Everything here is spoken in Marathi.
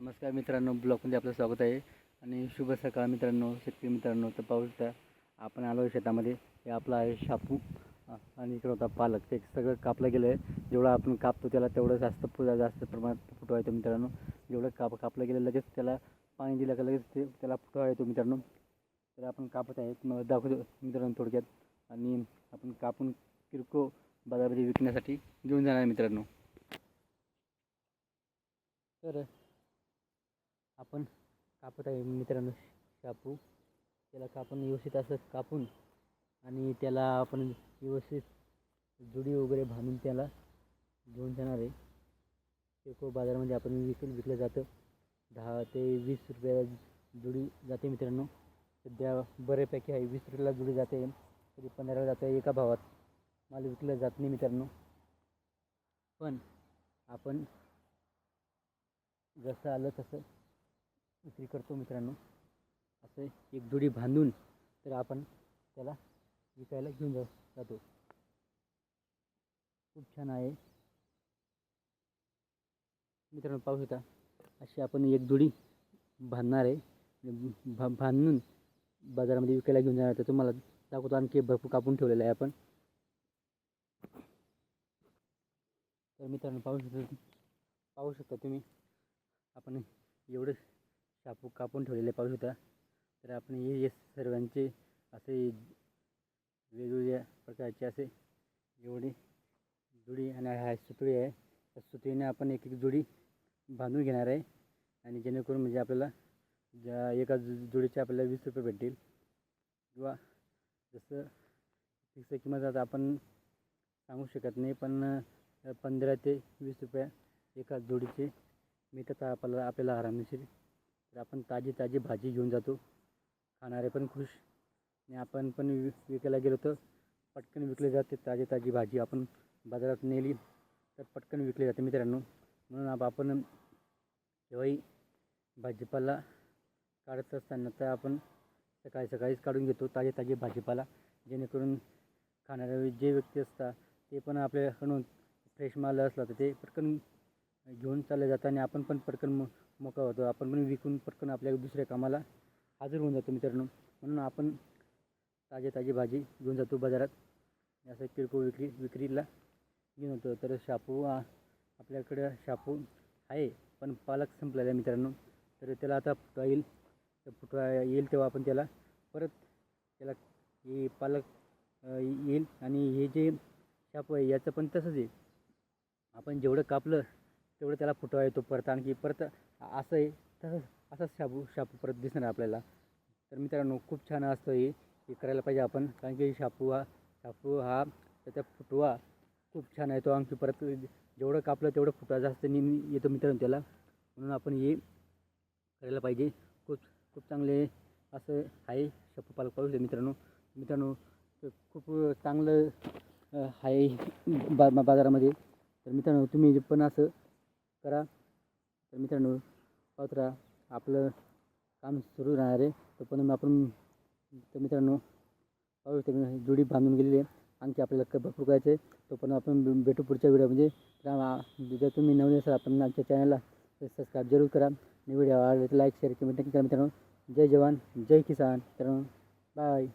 नमस्कार मित्रांनो ब्लॉगमध्ये आपलं स्वागत आहे. आणि शुभ सकाळ मित्रांनो शेतकरी मित्रांनो तर पाहू शकता आपण आलो आहे शेतामध्ये. हे आपला आहे शापू आणि इकडं होता पालक. ते सगळं कापलं गेलं आहे. जेवढं आपण कापतो त्याला तेवढं जास्त फुला जास्त प्रमाणात फुटवा येतो मित्रांनो. जेवढं काप कापलं गेलं लगेच त्याला पाणी दिलं का लगेच ते त्याला फुटवा येतो मित्रांनो. तर आपण कापत आहे मग दाखवतो मित्रांनो थोडक्यात. आणि आपण कापून किरकोळ बाजारमध्ये विकण्यासाठी घेऊन जाणार मित्रांनो. तर आपण कापत आहे मित्रांनो शापू. त्याला कापून व्यवस्थित असं कापून आणि त्याला आपण व्यवस्थित जुडी वगैरे बांधून त्याला घेऊन जाणार आहे. किरकोळ बाजारामध्ये आपण विकून विकलं जातं. दहा ते वीस रुपयाला जुडी जाते मित्रांनो. सध्या बऱ्यापैकी आहे वीस रुपयाला जुडी जाते. कधी पंधराला जाते एका भावात. माल विकलं जात नाही मित्रांनो. पण आपण जसं आलं तसं विक्री करतो मित्रांनो. असं एक जोडी बांधून तर आपण त्याला विकायला घेऊन जाऊ जातो. खूप छान आहे. मित्रांनो पाहू शकता अशी आपण एक जोडी बांधणार आहे. भा बांधून बाजारामध्ये विकायला घेऊन जाणार तर तुम्हाला दाखवतो आणखी भरपूर कापून ठेवलेलं आहे आपण. तर मित्रांनो पाहू शकता पाहू शकता तुम्ही आपण एवढं कापू कापून ठेवलेले पाऊस होता. तर आपण हे सर्वांचे असे वेगवेगळ्या प्रकारचे असे एवढे जुडी आणि हा सुतळी आहे. त्या सुतळीने आपण एक एक जुडी बांधून घेणार आहे. आणि जेणेकरून म्हणजे आपल्याला ज्या एका जु जुडीचे आपल्याला वीस रुपये भेटतील. किंवा जसं फिक्स किंमत आता आपण सांगू शकत नाही पण पंधरा ते वीस रुपया एका जोडीचे मिळतात आपल्याला आपल्याला आरामशीर तर आपण ताजी ताजी भाजी घेऊन जातो. खाणारे पण खुश. आणि आपण पण विकायला गेलो तर पटकन विकले जाते ताजी ताजी भाजी. आपण बाजारात नेली तर पटकन विकली जाते मित्रांनो. म्हणून आप आपण केव्हाही भाजीपाला काढत असताना तर आपण सकाळी सकाळीच काढून घेतो ताजे ताजे भाजीपाला. जेणेकरून खाणारे जे व्यक्ती असतात ते पण आपल्याकडून फ्रेश माल असला तर ते पटकन घेऊन चालले जातं आणि आपण पण पटकन मो मोकळा होतो. आपण पण विकून पटकन आपल्या दुसऱ्या कामाला हजर होऊन जातो मित्रांनो. म्हणून आपण ताजी ताजी भाजी घेऊन जातो बाजारात. असं किरकोळ विक्री विक्रीला घेऊन होतो तर शापू आपल्याकडं शापू आहे पण पालक संपलेला आहे मित्रांनो. तर त्याला आता फुटवा येईल. तर फुटवा येईल तेव्हा आपण त्याला परत त्याला हे पालक येईल. आणि हे जे शापू आहे याचं पण तसंच आहे. आपण जेवढं कापलं तेवढं त्याला फुटवा येतो परत आणखी परत असं आहे तसंच असाच शापू शापू परत दिसणार आपल्याला. तर मित्रांनो खूप छान असतं हे हे करायला पाहिजे आपण. कारण की शापू हा शापू हा त्याचा फुटवा खूप छान आहे तो. आणखी परत जेवढं कापलं तेवढं फुटवा जास्त नेहमी येतो मित्रांनो त्याला. म्हणून आपण हे करायला पाहिजे. खूप खूप चांगले असं आहे शापू पालक पाहू शकतो मित्रांनो. मित्रांनो खूप चांगलं आहे बा बा- बाजारामध्ये. तर मित्रांनो तुम्ही पण असं करा. तर मित्रांनो पाहत राहा आपलं काम सुरू राहणार आहे. तोपर्यंत आपण तर मित्रांनो पाहू शकतो जुडी जोडी बांधून गेलेली आहे. आणखी आपल्याला भरपूर करायचं आहे तोपर्यंत आपण भेटू पुढच्या व्हिडिओमध्ये तर जर तुम्ही नवीन असाल आपण आमच्या चॅनलला सबस्क्राईब जरूर करा. आणि व्हिडिओ आवडला लाईक शेअर कमेंट नक्की करा मित्रांनो. जय जवान जय किसान. मित्रांनो बाय